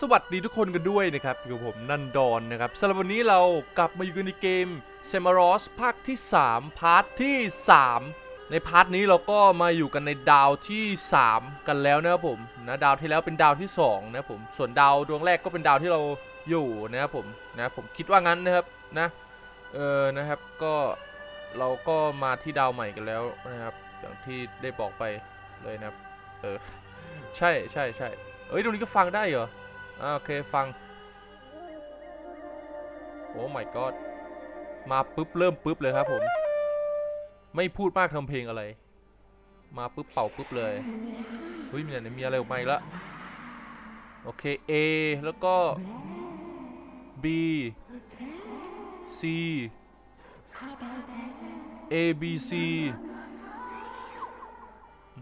สวัสดีทุกคนกันด้วยนะครับอยู่กับผมนันดอนนะครับสำหรับวันนี้เรากลับมาอยู่กันในเกม s e m a r o s ภาคที่ 3 พาร์ทที่ 3 ในพาร์ทนี้เราก็มาอยู่กันในดาวที่ 3 กันแล้วนะครับผมนะดาวที่แล้วเป็นดาวที่ 2 นะครับผมส่วนดาวดวงแรกก็เป็นดาวที่เราอยู่นะครับผมนะผมคิดว่างั้นนะครับนะเออนะครับก็เราก็มาที่ดาวใหม่กันแล้วนะครับ อย่างที่ได้บอกไปเลยนะครับเออใช่ใช่ใช่เอ้ยตรงนี้ก็ฟังได้เหรอ โอเคฟัง โอ้ my god มาปุ๊บ เริ่มปุ๊บเลยครับผม ไม่พูดมากทำเพลงอะไร มาปุ๊บเป่าปุ๊บเลยเฮ้ยมีอะไรมีอะไรออกมาอีกล้วโอเค A แล้วก็ B C A B C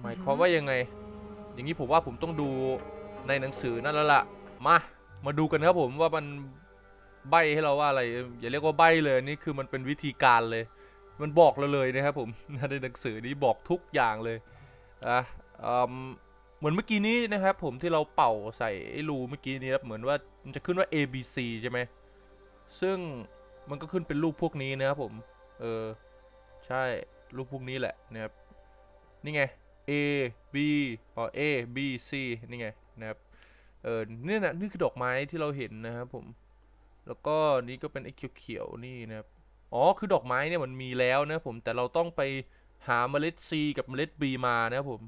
หมายความว่ายังไง อย่างนี้ผมว่าผมต้องดูในหนังสือนั่นแล้วล่ะ มา มาดูกันครับผมว่ามันใบให้เราว่าอะไร อย่าเรียกว่าใบเลยนี่คือมันเป็นวิธีการเลย มันบอกเราเลยนะครับผมในหนังสือนี้บอกทุกอย่างเลยอะอืมเหมือนเมื่อกี้นี้นะครับ ผมที่เราเป่าใส่ไอ้รูเมื่อกี้นี้ครับเหมือนว่ามันจะขึ้นว่า A B C ใช่ไหมซึ่งมันก็ขึ้นเป็นรูปพวกนี้นะครับผม เออ ใช่รูปพวกนี้แหละนะครับนี่ไง A B อ๋อ A B C นี่ไงนะครับ เออเนี่ยนะนี่คือดอกไม้ที่เราเห็นนะครับผม แล้วก็นี่ก็เป็นไอ้เขียวๆนี่นะครับ อ๋อ คือดอกไม้เนี่ยมันมีแล้วนะผม แต่เราต้องไปหาเมล็ด C กับเมล็ด B มานะครับผม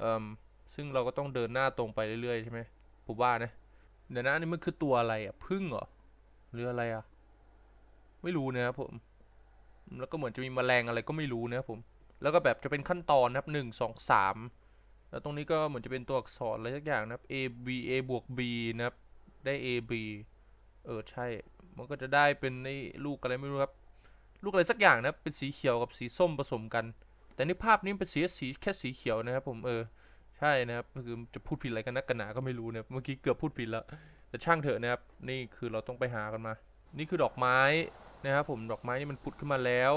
เอ่มซึ่งเราก็ต้องเดินหน้าตรงไปเรื่อยๆใช่ไหมผมว่านะ เดี๋ยวนะนนี่มันคือตัวอะไรอะ พึ่งเหรอ หรืออะไรอะ ไม่รู้นะครับผม แล้วก็เหมือนจะมีแมลงอะไรก็ไม่รู้นะครับผม แล้วก็แบบจะเป็นขั้นตอนนะครับหนึ่งสองสาม แล้วตรงนี้ก็เหมือนจะเป็นตัวอักษรอะไรสักอย่างนะครับ A B A บวก B นะครับ ได้ A B เออใช่ มันก็จะได้เป็นไอ้ลูกอะไรไม่รู้ครับ ลูกอะไรสักอย่างนะครับ เป็นสีเขียวกับสีส้มผสมกัน แต่ในภาพนี้เป็นสีสีแค่สีเขียวนะครับ ผม เออ ใช่นะครับ คือจะพูดผิดอะไรกันนักกันหนาก็ไม่รู้นะครับเมื่อกี้เกือบพูดผิดแล้ว แต่ช่างเถอะนะครับ นี่คือเราต้องไปหากันมา นี่คือดอกไม้นะครับผม ดอกไม้นี่มันพุดขึ้นมาแล้ว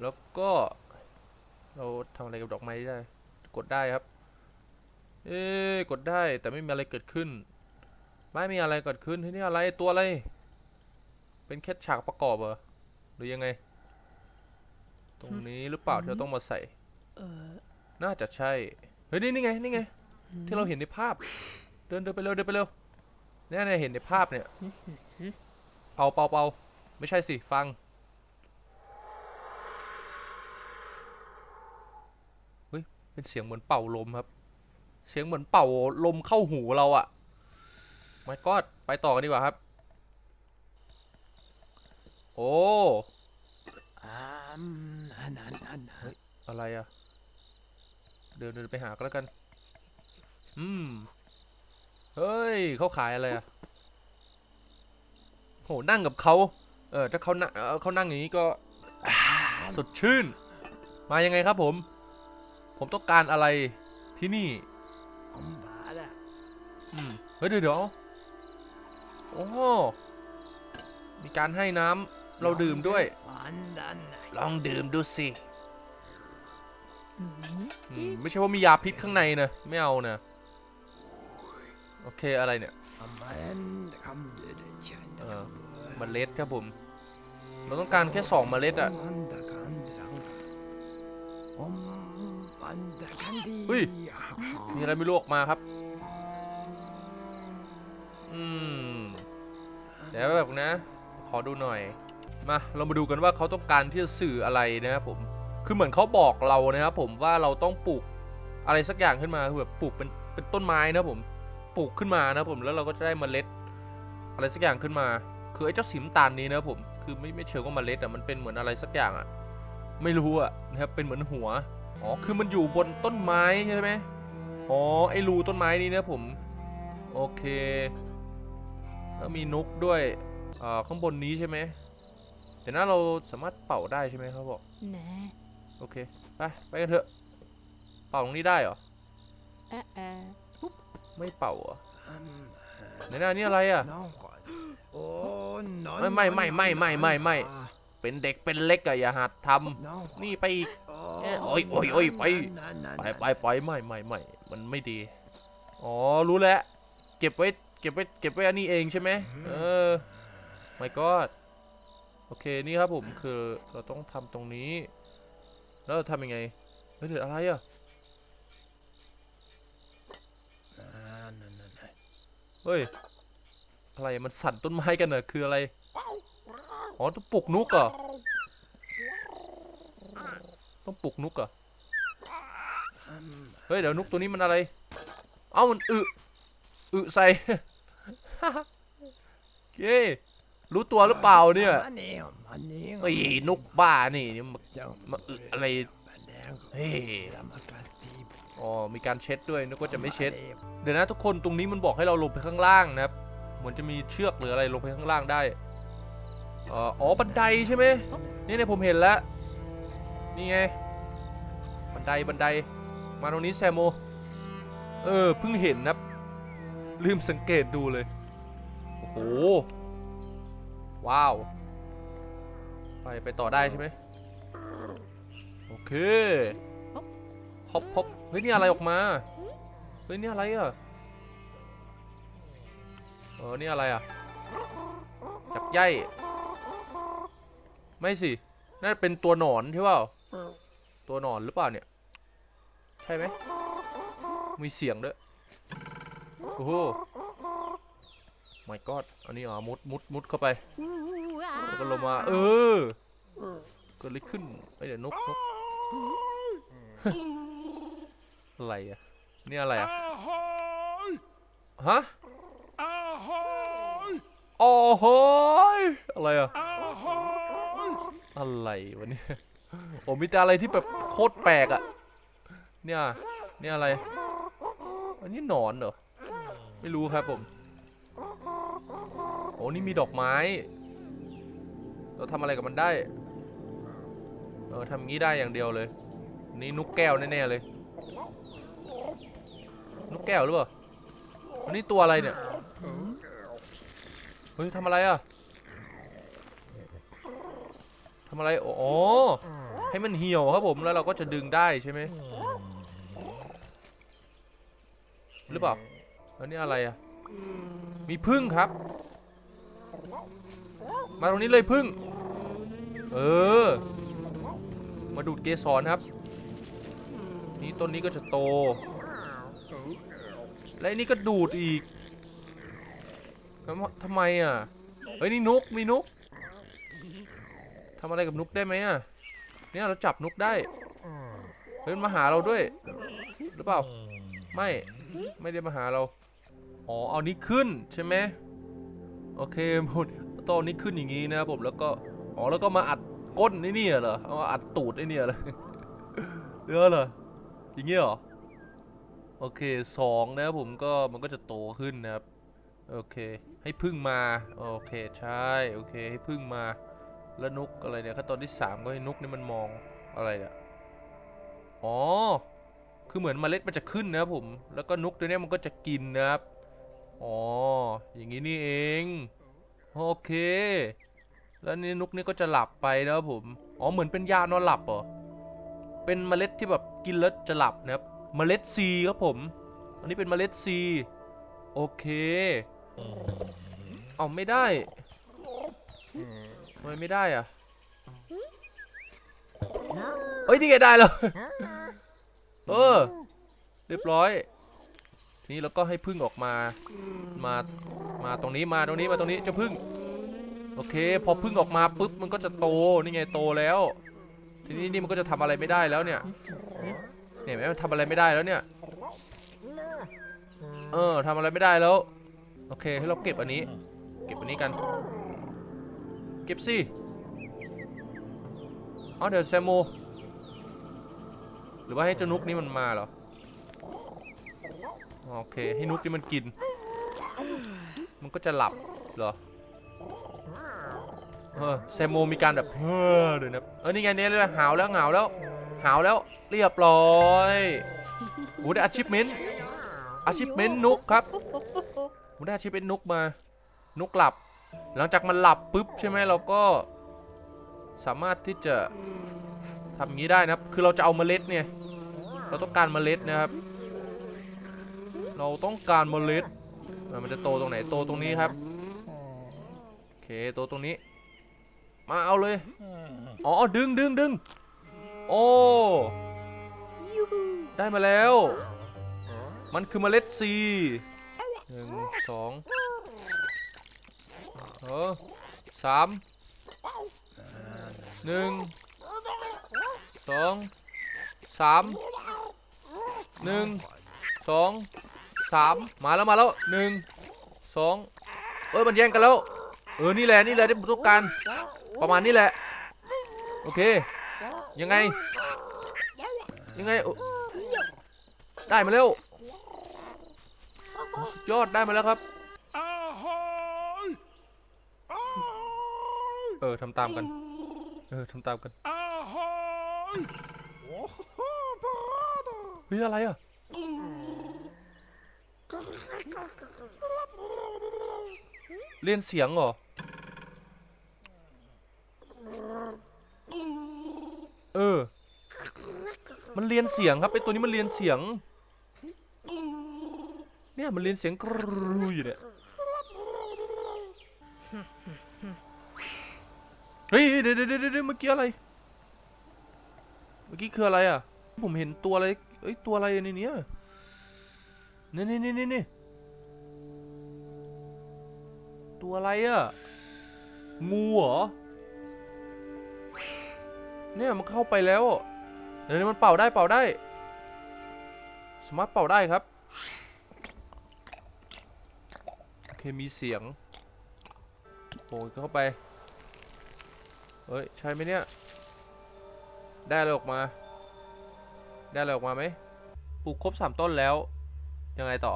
แล้วก็ เราทำอะไรกับดอกไม้ได้ กดได้ครับ เอ๊ะกดได้แต่ไม่มีอะไรเกิดขึ้น ไม่มีอะไรเกิดขึ้นเฮ้ยนี่อะไรตัวอะไร เป็นแค่ฉากประกอบเหรอหรือยังไง ตรงนี้หรือเปล่าที่เราต้องมาใส่เออน่าจะใช่ เฮ้ยนี่นี่ไงนี่ไง ที่เราเห็นในภาพ เดินเดินไปเร็วเดินไปเร็วเนี่ยเนี่ยเห็นในภาพเนี่ยเอาเปาเปาไม่ใช่สิ ฟัง เป็นเสียงเหมือนเป่าลมครับ เสียงเหมือนเป่าลมเข้าหูเราอะไม่ก็ไปต่อกันดีกว่าครับ โอ้อ่ามอันอันอันอันอะไรอะเดินเดินไปหาก็แล้วกัน อืม เฮ้ยเขาขายอะไรอะโหนั่งกับเขาเออถ้าเขานั่งเขานั่งอย่างนี้ก็สดชื่น มายังไงครับผม ผมต้องการอะไรที่นี่อมบาละอืมเฮ้ยเดี๋ยวเดี๋ยวโอ้มีการให้น้ำเราดื่มด้วยอันดันไหนลองดื่มดูสิอืมอืมไม่ใช่ว่ามียาพิษข้างในนะไม่เอานะโอเคอะไรเนี่ยอมบันคำเดือดฉันเออเมล็ดครับผม เราต้องการแค่สองเมล็ดอะ เฮ้ย มีอะไรไม่รู้ออกมาครับ อืม เดี๋ยวแบบนะ ขอดูหน่อย มาเรามาดูกันว่าเขาต้องการที่จะสื่ออะไรนะครับผม คือเหมือนเขาบอกเรานะครับผมว่าเราต้องปลูกอะไรสักอย่างขึ้นมาคือแบบปลูกเป็นเป็นต้นไม้นะผม ปลูกขึ้นมานะผมแล้วเราก็จะได้เมล็ด อะไรสักอย่างขึ้นมา คือไอ้เจ้าสีน้ำตาลนี้นะผม คือไม่ไม่เชิงว่าเมล็ดอะมันเป็นเหมือนอะไรสักอย่างอะ ไม่รู้อะนะครับ เป็นเหมือนหัว อ๋อ คือมันอยู่บนต้นไม้ใช่ไหมอ๋อ ไอ้รูต้นไม้นี้นะผม โอเคแล้วมีนกด้วยอ่าข้างบนนี้ใช่ไหมเดี๋ยวนะเราสามารถเป่าได้ใช่ไหมครับบอกแหนโอเค ไป ไปกันเถอะ เป่าตรงนี้ได้เหรอแอะแอะไม่เป่าเหรออืมไหนหน้านี่อะไรอะน้องก่อนโอ้นอนไม่ไม่ไม่ไม่ไม่ไม่ เป็นเด็กเป็นเล็กอะอย่าหัดทน้องำนี่ไปอีกเอ้ย โอ้ยโอ้ยโอ้ยไปไปไปไปไม่ไม่ไม่มันไม่ดี อ๋อ รู้แล้ว เก็บไว้ เก็บไว้ เก็บไว้อันนี้เองใช่ไหมเออ my god โอเค นี่ครับผมคือเราต้องทำตรงนี้ แล้วเราทำยังไง เฮ้ยเหลืออะไรอะเฮ้ย อะไร มันสั่นต้นไม้กันเหรอคืออะไร อ๋อต้องปลุกนุกเหรอ ต้องปลุกนุกเหรออืมเฮ้ย เดี๋ยวนุกตัวนี้มันอะไร เอ้ามันอึ อึใส่เย้รู้ตัวหรือเปล่าเนี่ยมันนี่มันนี่ไอ้ยนุกบ้านี่นี่มันเจ้ามาอึอะไรมันแดงเฮ้ยลามากัสตีอ๋อมีการเช็ดด้วยนึกว่าจะไม่เช็ด เดี๋ยวนะทุกคนตรงนี้มันบอกให้เราลงไปข้างล่างนะครับเหมือนจะมีเชือกหรืออะไรลงไปข้างล่างได้เอ่ออ๋อบันไดใช่ไหมนี่เนี่ยผมเห็นแล้ว นี่ไง บันไดบันได มาตรงนี้แซมโม เออเพิ่งเห็นครับ ลืมสังเกตดูเลย โอ้โห ว้าว ไปไปต่อได้ใช่ไหมโอเคฮอปฮอปเฮ้ยนี่อะไรออกมา เฮ้ยนี่อะไรอะเออนี่อะไรอะ จับใยไม่สิน่าจะเป็นตัวหนอนใช่เปล่า ตัวหนอนหรือเปล่าเนี่ย ใช่ไหม มีเสียงด้วย โอ้โห my god อันนี้อะมุดมุดมุดเข้าไป แล้วก็ลงมา เออ เกิดอะไรขึ้นไอยเดี๋ยวนกนกอะไรอะ นี่อะไรอะ ฮะโอ้โหยอะไรอะ อะไรวะเนี่ย โอ้มีแต่อะไรที่แบบโคตรแปลกอะเนี่ย เนี่ยอะไร อันนี้หนอนเหรอ ไม่รู้ครับผม โอ้นี่มีดอกไม้ เราทำอะไรกับมันได้ เออทำงี้ได้อย่างเดียวเลย นี่นกแก้วแน่ๆเลย นกแก้วหรือเปล่า อันนี้ตัวอะไรเนี่ย เฮ้ยทำอะไรอะ ทำอะไรอ๋อให้มันเหี่ยวครับผมแล้วเราก็จะดึงได้ใช่ไหมหรือเปล่าแล้วนี่อะไรอะมีพึ่งครับ มาตรงนี้เลยพึ่ง เออ มาดูดเกสรครับ นี่ต้นนี้ก็จะโต และอันนี้ก็ดูดอีกทำทำไมอะเฮ้ยนี่นุกมีนุก ทำอะไรกับนุกได้ไหมอะ เนี่ยเราจับนุกได้ เฮ้ยมันมาหาเราด้วย หรือเปล่า ไม่ ไม่ได้มาหาเรา อ๋อ เอานี้ขึ้นใช่ไหมโอเคหมดตอนนี้ขึ้นอย่างนี้นะครับผม แล้วก็ อ๋อ แล้วก็มาอัดก้นไอ้นี่เหรอ เอามาอัดตูดไอ้เนี่ยเหรอเรือเหรอ อย่างเงี้ยเหรอ โอเคสองนะครับผมก็มันก็จะโตขึ้นนะครับ โอเค ให้พึ่งมา โอเค ใช่ โอเค ให้พึ่งมา แล้วนุกอะไรเนี่ยขั้นตอนที่สามก็ให้นุกนี่มันมองอะไรเนี่ยอ๋อ คือเหมือนเมล็ดมันจะขึ้นนะครับผม แล้วก็นุกตัวนี้มันก็จะกินนะครับ อ๋อ อย่างนี้นี่เอง โอเค แล้วนี่นุกนี่ก็จะหลับไปนะครับผม อ๋อ เหมือนเป็นยานอนหลับเหรอ เป็นเมล็ดที่แบบกินแล้วจะหลับนะครับเมล็ดซีครับผม อันนี้เป็นเมล็ดซีโอเค เอาไม่ได้ ทำไมไม่ได้อะเอ้ยนี่ไงได้แล้วเออ เรียบร้อย ทีนี้เราก็ให้พึ่งออกมา มา มาตรงนี้มาตรงนี้มาตรงนี้เจะพึ่ง โอเค พอพึ่งออกมาปุ๊บมันก็จะโตนี่ไงโตแล้ว ทีนี้นี่มันก็จะทำอะไรไม่ได้แล้วเนี่ยเนี่ยเห็นไหมมันทำอะไรไม่ได้แล้วเนี่ย เออทำอะไรไม่ได้แล้ว โอเคให้เราเก็บอันนี้ เก็บอันนี้กัน เก็บสิเอาเดี๋ยวแซมโม หรือว่าให้เจ้านุกนี่มันมาเหรอ โอเค ให้นุกนี่มันกิน มันก็จะหลับเหรอเออแซมโมมีการแบบเฮ้อเลยนะเออนี่ไงเนี่ยเลยหาวแล้วหาวแล้วหาวแล้วเรียบร้อยโอ้ได้ achievement achievement นุกครับผมได้ achievement นุกมา นุกหลับ หลังจากมันหลับปุ๊บใช่ไหมเราก็สามารถที่จะทำอย่างนี้ได้นะครับ คือเราจะเอาเมล็ดเนี่ย เราต้องการเมล็ดนะครับ เราต้องการเมล็ด มันจะโตตรงไหน โตตรงนี้ครับ โอเค โตตรงนี้ มาเอาเลย อ๋อ ดึงดึงดึงโอ้ ได้มาแล้ว มันคือเมล็ดซีหนึ่งสอง เออสามหนึ่งสองสามหนึ่งสองสามมาแล้วมาแล้วหนึ่งสองเอ้ยมันแย่งกันแล้ว เออนี่แหละนี่แหละที่ผมต้องการ ประมาณนี้แหละ โอเค ยังไง ยังไง ได้มาแล้วสุดยอดได้มาแล้วครับ เออทำตามกัน เออทำตามกันเฮ้ยอะไรอะเรียนเสียงเหรอ เออ มันเรียนเสียงครับไอตัวนี้มันเรียนเสียง เนี่ยมันเรียนเสียงกรูอยู่เนี่ย เฮ้ยเดี๋ยวเดี๋ยวเดี๋ยวเมื่อกี้อะไร เมื่อกี้คืออะไรอะ ผมเห็นตัวอะไรเอ้ยตัวอะไรในนี้นี่นี่นี่นี่นี่ตัวอะไรอะ งูเหรอ เนี่ยมันเข้าไปแล้วเดี๋ยวนี้มันเป่าได้เป่าได้ สามารถเป่าได้ครับ โอเคมีเสียงโอ้ยเข้าไป ช่ไหมเนี่ย ได้อะไรออกมา ได้อะไรออกมาไหมปลูกครบสามต้นแล้ว ยังไงต่อ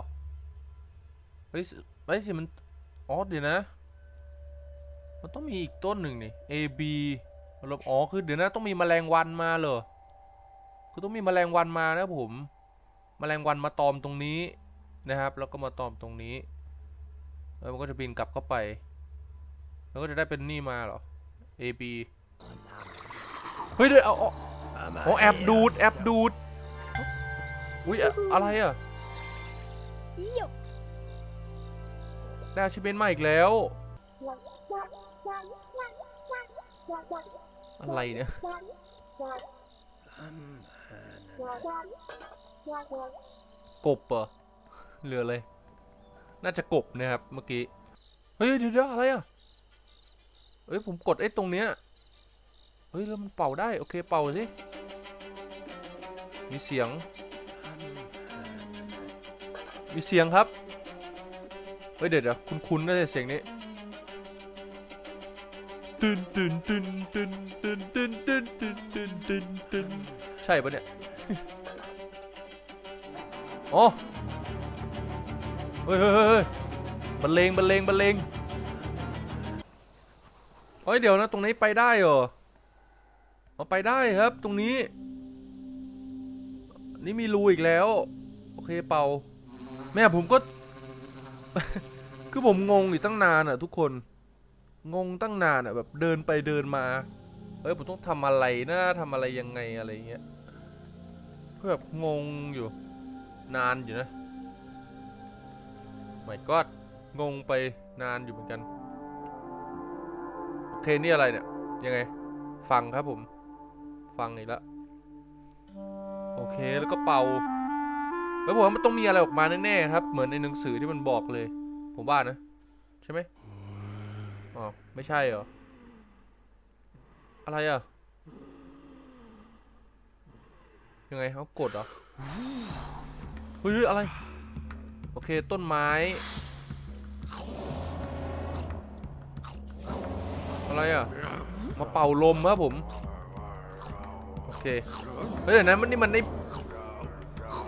เฮ้ยสิไม่สิมัน อ๋อเดี๋ยวนะ มันต้องมีอีกต้นหนึ่งนี่ A B ลบ อ๋อ คือเดี๋ยวนะ ต้องมีแมลงวันมาเหรอ คือต้องมีแมลงวันมานะผม แมลงวันมาตอมตรงนี้นะครับ แล้วก็มาตอมตรงนี้ แล้วมันก็จะบินกลับเข้าไป แล้วก็จะได้เป็นนี่มาเหรอ A B เฮ้ยเดี๋ยวเอาเอาอ๋อแอบดูดแอบดูด อุ้ยอะอะไรอะได้อาชิเมนมาอีกแล้ว อะไรเนี่ยกบเหรอเหลือเลยน่าจะกบนะครับเมื่อกี้ เฮ้ยเดี๋ยวเดี๋ยวอะไรอะ เฮ้ยผมกดไอ้ตรงเนี้ยเฮ้ยแล้วมันเป่าได้ โอเคเป่าสิ มีเสียง มีเสียงครับ เฮ้ยเดี๋ยวเดี๋ยวคุณคุณน่าจะเสียงนี้ตึนตึนตึนตึนตึนตึนตึนตึนตึนตึนตึนใช่ปะเนี่ยอ๋อเฮ้ยเฮ้ยเฮ้ยเฮ้ยบรรเลงบรรเลงบรรเลงเฮ้ยเดี๋ยวนะตรงนี้ไปได้เหรอ มาไปได้ครับตรงนี้ นี่มีรูอีกแล้ว โอเคเป่า แม่ผมก็ คือผมงงอยู่ตั้งนานอะทุกคน งงตั้งนานอะแบบเดินไปเดินมาเฮ้ยผมต้องทำอะไรนะทำอะไรยังไงอะไรเงี้ยก็แบบงงอยู่ นานอยู่นะไม่ก็งงไปนานอยู่เหมือนกัน โอเคนี่อะไรเนี่ยยังไงฟังครับผม ฟังอีกแล้วโอเคแล้วก็เป่า แล้วผมว่ามันต้องมีอะไรออกมาแน่ๆครับ เหมือนในหนังสือที่มันบอกเลย ผมว่านะ ใช่ไหมอ๋อไม่ใช่เหรอ อะไรอะ ยังไงเขากดเหรอเฮ้ยอะไร โอเคต้นไม้ อะไรอะ มาเป่าลมครับผม เคเฮ้ยเดี๋ยวนะมันนี่มันได้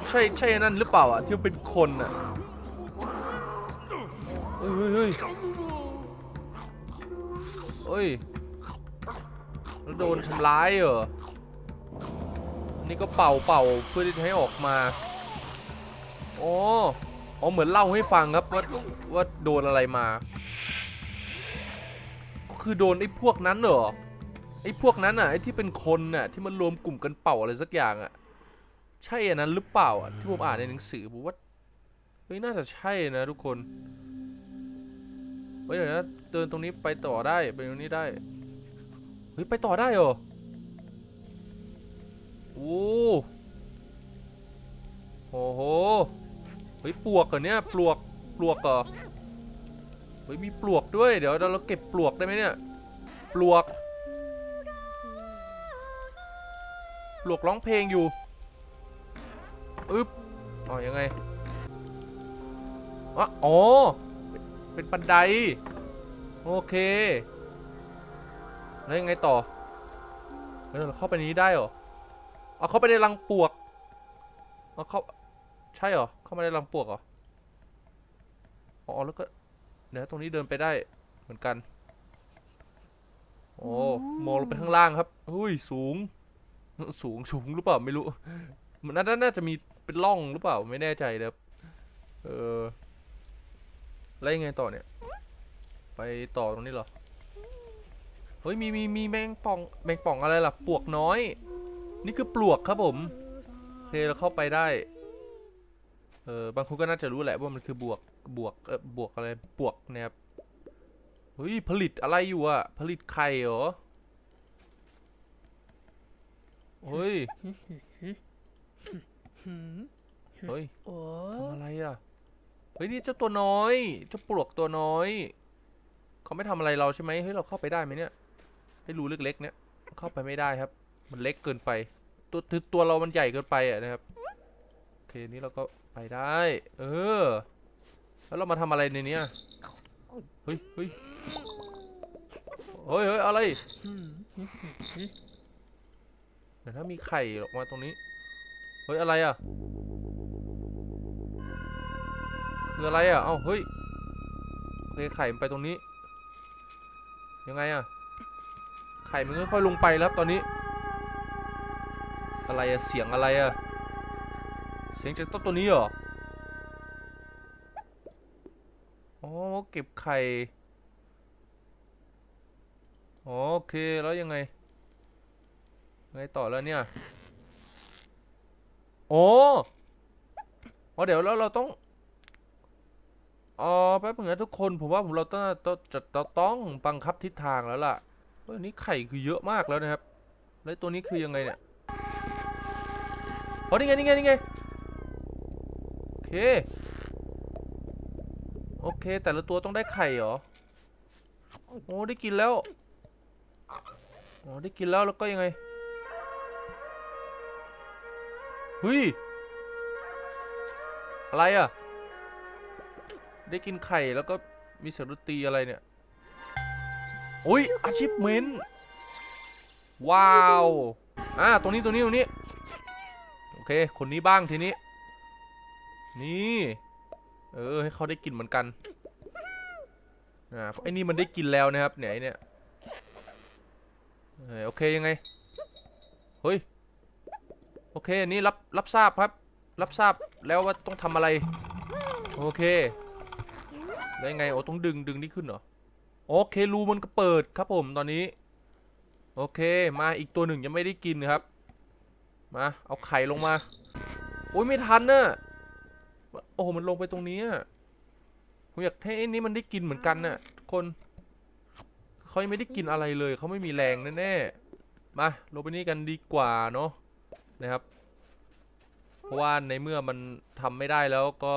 ใช่ใช่นั่นหรือเปล่าอะที่เป็นคนอะเฮ้ยเฮ้ยเฮ้ยแล้วโดนทำร้ายเหรอนี่ก็เป่าเป่าเพื่อที่จะให้ออกมาอ๋ออ๋อเหมือนเล่าให้ฟังครับว่าว่าโดนอะไรมาก็คือโดนไอ้พวกนั้นเหรอ ไอ้พวกนั้นอะไอ้ที่เป็นคนน่ะที่มันรวมกลุ่มกันเป่าอะไรสักอย่างอะใช่อันนั้นหรือเปล่าอะที่ผมอ่านในหนังสือผมว่าเฮ้ยน่าจะใช่นะทุกคนเฮ้ยเดี๋ยวนะเดินตรงนี้ไปต่อได้ไปตรงนี้ได้เฮ้ยไปต่อได้เหรอโอ้โอ้โหเฮ้ยปลวกเหรอเนี่ยปลวกปลวกเหรอเฮ้ยมีปลวกด้วยเดี๋ยวเราเก็บปลวกได้ไหมเนี่ยปลวก ปลวกร้องเพลงอยู่อึ๊บอ๋อยังไงอะอ๋อเป็นเป็นบันได โอเค แล้วยังไงต่อเราเข้าไปนี้ได้เหรอเอาเข้าไปในรังปลวกเอาเข้าใช่เหรอ เข้ามาในรังปลวกเหรอ อ๋อแล้วก็เดี๋ยวตรงนี้เดินไปได้เหมือนกัน โอ้มองลงไปข้างล่างครับ อุ้ยสูง สูงสูงหรือเปล่าไม่รู้ มันน่าน่าจะมีเป็นร่องหรือเปล่าไม่แน่ใจนะครับเออแล้วยังไงต่อเนี่ย ไปต่อตรงนี้เหรอ เฮ้ยมีมีมีแมงป่องแมงป่องอะไรล่ะปลวกน้อย นี่คือปลวกครับผมโอเคเราเข้าไปได้ เออบางคนก็น่าจะรู้แหละว่ามันคือบวกบวกเออบวกอะไรบวกนะครับเฮ้ยผลิตอะไรอยู่อะผลิตไข่เหรอ เฮ้ย เฮ้ยโอ้ทำอะไรอะเฮ้ยนี่เจ้าตัวน้อย เจ้าปลวกตัวน้อย เขาไม่ทำอะไรเราใช่ไหมเฮ้ยเราเข้าไปได้ไหมเนี่ย ให้รูเล็กๆเนี่ย เข้าไปไม่ได้ครับ มันเล็กเกินไป ตัวตัวตัวเรามันใหญ่เกินไปอะนะครับโอเคนี้เราก็ไปได้ เออ แล้วเรามาทำอะไรในเนี้ยเฮ้ยเฮ้ยเฮ้ยเฮ้ยอะไร เดี๋ยวถ้ามีไข่ออกมาตรงนี้ เฮ้ย อะไรอะ คืออะไรอะ เอ้า เฮ้ย โอเคไข่มันไปตรงนี้ ยังไงอะ ไข่มันค่อยๆลงไปแล้วตอนนี้ อะไรอะ เสียงอะไรอะ เสียงจากต้นตัวนี้เหรอ อ๋อ เก็บไข่ โอเค แล้วยังไง ไงต่อแล้วเนี่ย โอ้อ๋อเดี๋ยวแล้วเราต้องอ๋อแป๊บนึงนะทุกคนผมว่าผมเราต้องต้องจะต้องบังคับทิศทางแล้วล่ะเฮ้ยนี้ไข่คือเยอะมากแล้วนะครับ แล้วตัวนี้คือยังไงเนี่ยอ๋อนี่ไงนี่ไงนี่ไงโอเคโอเค แต่ละตัวต้องได้ไข่เหรอโอ้ได้กินแล้วอ๋อได้กินแล้วแล้วก็ยังไง เฮ้ย อะไรอะ ได้กินไข่แล้วก็มีเสียงดนตรีอะไรเนี่ยโอ้ย achievement ว้าว อ่า ตรงนี้ ตรงนี้ ตรงนี้ โอเค คนนี้บ้างทีนี้ นี่ เออ ให้เขาได้กินเหมือนกัน อ่าเพราะไอ้นี่มันได้กินแล้วนะครับ เนี่ยไอ้เนี่ยโอเคยังไง เฮ้ย โอเคนนี้รับรับทราบครับ รับทราบแล้วว่าต้องทำอะไร โอเคแล้ไงโอ้ต้องดึงดึงนี่ขึ้นเหรอ โอเครูมันก็เปิดครับผมตอนนี้ โอเคมาอีกตัวหนึ่งยังไม่ได้กินครับ มาเอาไข่ลงมา โอ้ยไม่ทันน่ะโอ้โหมันลงไปตรงนี้อะผมอยากให้ไอ้นี้มันได้กินเหมือนกันน่ะทุกคนเขายังไม่ได้กินอะไรเลยเขาไม่มีแรงแน่ๆมาลงไปนี่กันดีกว่าเนาะ นะครับ เพราะว่าในเมื่อมันทำไม่ได้แล้วก็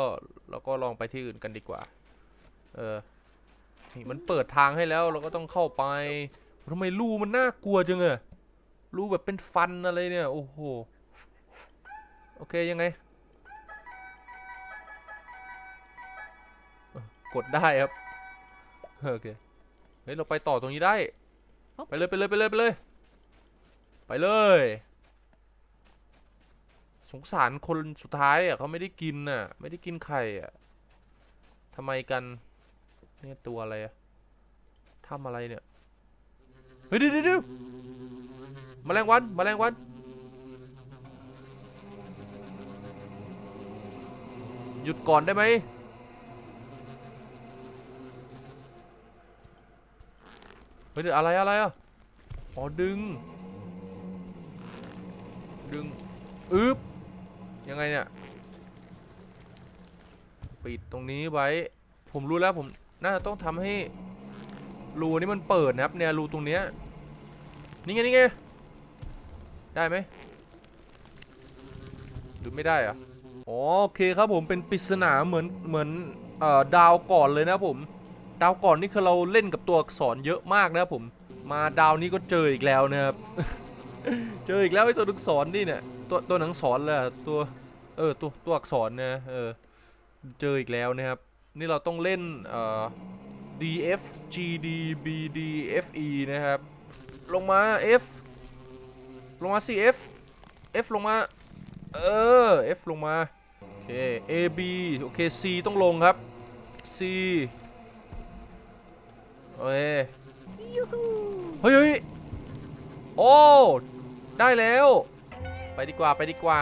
เราก็ลองไปที่อื่นกันดีกว่า เออนี่มันเปิดทางให้แล้วเราก็ต้องเข้าไปทำไมรูมันน่ากลัวจังเอะรูแบบเป็นฟันอะไรเนี่ย โอ้โห โอเคยังไง กดได้ครับ โอเค เฮ้ย เราไปต่อตรงนี้ได้ ไปเลยไปเลยไปเลยไปเลย ไปเลย สงสารคนสุดท้ายอะเขาไม่ได้กินน่ะ ไม่ได้กินไข่อะทำไมกันเนี่ยตัวอะไรอะทำอะไรเนี่ย เฮ้ยเดี๋ยวเดี๋ยวเดี๋ยวแมลงวันแมลงวันหยุดก่อนได้ไหมเฮ้ยเดี๋ยวอะไรอะไรอะอ๋อดึง ดึง อึ๊บ ยังไงเนี่ย ปิดตรงนี้ไว้ ผมรู้แล้วผมน่าจะต้องทำให้รูนี้มันเปิดนะครับเนี่ยรูตรงเนี้ยนี่ไงนี่ไงได้ไหมหรือไม่ได้อะอ๋อโอเคครับผมเป็นปริศนาเหมือนเหมือนเอ่อดาวก่อนเลยนะผมดาวก่อนนี่คือเราเล่นกับตัวอักษรเยอะมากนะผมมาดาวนี้ก็เจออีกแล้วนะครับ เจออีกแล้วไอ้ตัวอักษรนี่เนี่ย ตัวตัวหนังสอนเลยอะตัวเออตัวตัวอักษรเนี่ยเออเจออีกแล้วนะครับ นี่เราต้องเล่นเอ่อ D F G D B D F E นะครับ ลงมา F ลงมาสิ F F ลงมาเออ F ลงมาโอเค A B โอเค C ต้องลงครับ C โอเคเฮ้ยเฮ้ยโอ้ ได้แล้ว ไปดีกว่าไปดีกว่า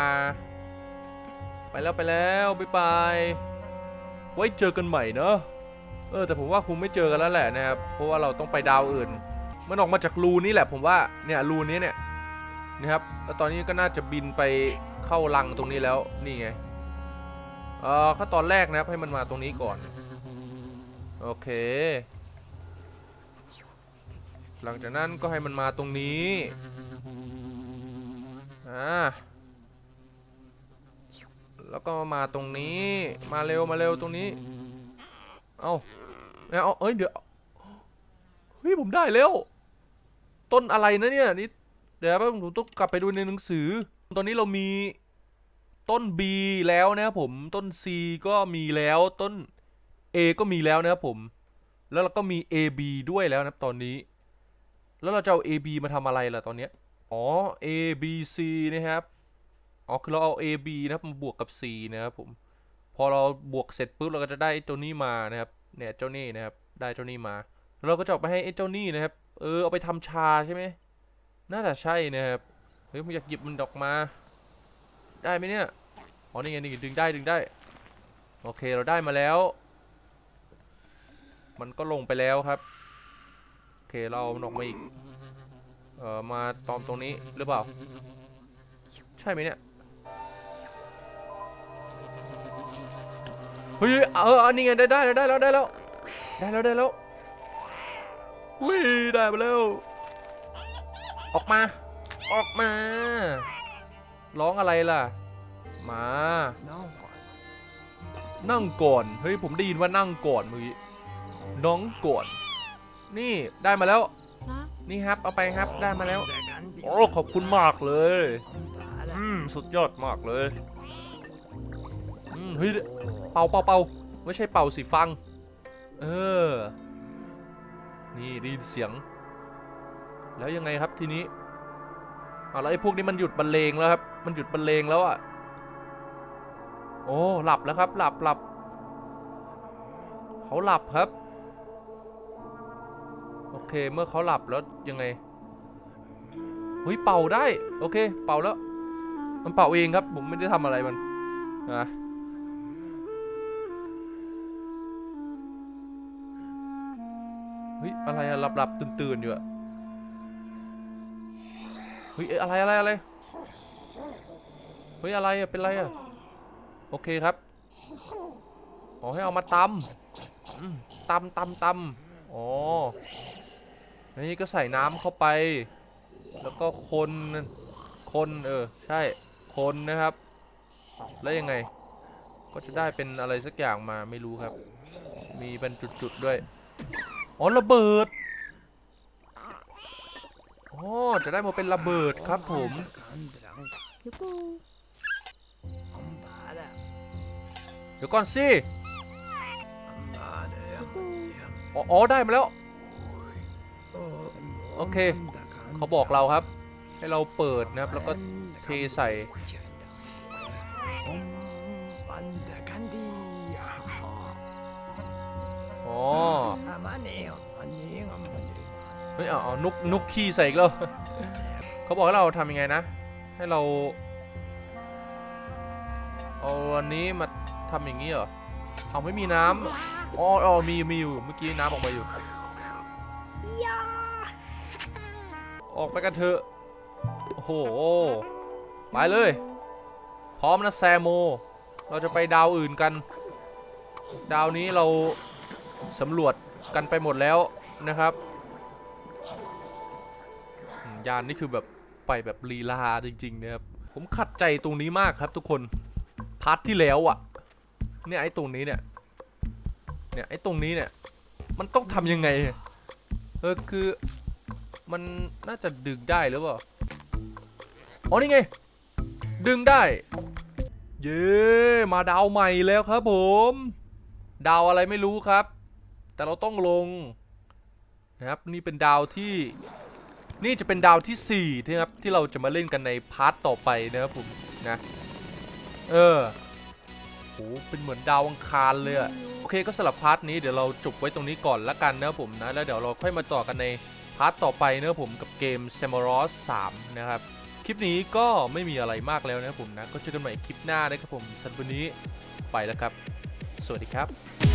ไปแล้วไปแล้วบ๊ายบายไว้เจอกันใหม่เนอะเออแต่ผมว่าคงไม่เจอกันแล้วแหละนะครับเพราะว่าเราต้องไปดาวอื่น มันออกมาจากรูนี้แหละ ผมว่าเนี่ยรูนี้เนี่ยนะครับแล้วตอนนี้ก็น่าจะบินไปเข้ารังตรงนี้แล้วนี่ไงเออขั้นตอนแรกนะครับให้มันมาตรงนี้ก่อนโอเค หลังจากนั้นก็ให้มันมาตรงนี้ อ่าแล้วก็มาตรงนี้มาเร็วมาเร็วตรงนี้ เอาเอาเอาเอ้ยเดี๋ยวเฮ้ยผมได้แล้วต้นอะไรนะเนี่ยนี่เดี๋ยวผมต้องกลับไปดูในหนังสือ ตอนนี้เรามีต้น B แล้วนะครับผมต้น C ก็มีแล้วต้น A ก็มีแล้วนะครับผม แล้วเราก็มี AB ด้วยแล้วนะตอนนี้ แล้วเราจะเอา AB มาทำอะไรล่ะตอนเนี้ย อ๋อ A B C นะครับ อ๋อ คือเราเอา A B นะครับมาบวกกับ C นะครับผม พอเราบวกเสร็จปุ๊บเราก็จะได้เจ้านี่มานะครับ เนี่ยเจ้านี่นะครับ ได้เจ้านี่มาแล้วเราก็จะไปให้ไอ้เจ้านี่นะครับ เออ เอาไปทำชาใช่ไหม น่าจะใช่นะครับ เฮ้ยผมอยากหยิบมันออกมา ได้ไหมเนี่ย อ๋อ นี่ไงนี่ดึงได้ดึงได้ โอเคเราได้มาแล้ว มันก็ลงไปแล้วครับ โอเคเราเอาออกมาอีก เอ่อมาตอมตรงนี้หรือเปล่า ใช่ไหมเนี่ยเฮ้ยเอออันนี้ไงได้ได้ได้แล้วได้แล้วได้แล้วได้แล้ววิได้มาแล้ว ออกมา ออกมา ร้องอะไรล่ะ มานั่งก่อนเฮ้ยผมได้ยินว่านั่งก่อนมือน้องก่อนนี่ได้มาแล้ว นี่ครับเอาไปครับได้มาแล้ว โอ้ขอบคุณมากเลยอืมสุดยอดมากเลยอืมเฮ้ยเป่าเป่าเป่าไม่ใช่เป่าสิฟัง เออ นี่ได้ยินเสียง แล้วยังไงครับทีนี้เอาแล้วไอ้พวกนี้มันหยุดบรรเลงแล้วครับ มันหยุดบรรเลงแล้วอะ โอ้หลับแล้วครับ หลับหลับเขาหลับครับ โอเค เมื่อเขาหลับแล้วยังไงเฮ้ยเป่าได้ โอเค เป่าแล้ว มันเป่าเองครับ ผมไม่ได้ทำอะไรมันนะเฮ้ยอะไรอะหลับหลับตื่นตื่นๆอยู่อะเฮ้ยอะไรอะไรอะไรเฮ้ยอะไรอะเป็นไรอะโอเคครับอ๋อให้เอามาตำตำตำตำอ๋อแล้ว นี่ก็ใส่น้ำเข้าไป แล้วก็คนคนเออใช่คนนะครับ แล้วยังไง ก็จะได้เป็นอะไรสักอย่างมาไม่รู้ครับ มีเป็นจุดๆด้วยอ๋อระเบิดอ๋อจะได้มาเป็นระเบิดครับผมกันเดลังยูกูอัมบาละเดี๋ยวก่อนสิอัมบาเดียมเดียมอ๋ออ๋อได้มาแล้วโอ้ โอเค เขาบอกเราครับ ให้เราเปิดนะครับ แล้วก็เทใส่อมปันเดกันดีอ่าฮะอ๋ออามาเนียอันนี้อันนี้เฮ้ยเอาเอานุกนุกขี้ใส่อีกแล้วเขาบอกให้เราทำยังไงนะ ให้เรา เอาอันนี้มาทำอย่างนี้เหรอ เอาไม่มีน้ำอ๋ออ๋อมีมีอยู่ เมื่อกี้น้ำออกมาอยู่ ออกไปกันเถอะ โอ้โห ไปเลย พร้อมนะแซโม เราจะไปดาวอื่นกัน ดาวนี้เราสำรวจกันไปหมดแล้วนะครับ ยานนี่คือแบบไปแบบลีลาจริงๆนะครับ ผมขัดใจตรงนี้มากครับทุกคน พาร์ทที่แล้วอะเนี่ยไอ้ตรงนี้เนี่ย เนี่ยไอ้ตรงนี้เนี่ย มันต้องทำยังไง เออคือ มันน่าจะดึงได้หรือเปล่า อ๋อนี่ไง ดึงได้ เย้มาดาวใหม่แล้วครับผม ดาวอะไรไม่รู้ครับ แต่เราต้องลงนะครับนี่เป็นดาวที่นี่จะเป็นดาวที่4ี่ครับที่เราจะมาเล่นกันในพาร์ทต่อไปนะครับผมนะ เออโหเป็นเหมือนดาวอังคารเลยอะโอเคก็สำหรับพาร์ทนี้เดี๋ยวเราจบไว้ตรงนี้ก่อนละกันนะครับผมนะแล้วเดี๋ยวเราค่อยมาต่อกันในาร์ทต่อไปนะผมกับเกม s a m u r o s 3 นะครับ คลิปนี้ก็ไม่มีอะไรมากแล้วนะผมนะ ก็เจอกันใหม่คลิปหน้านะครับผมสำหรับวันนี้ไปแล้วครับ สวัสดีครับ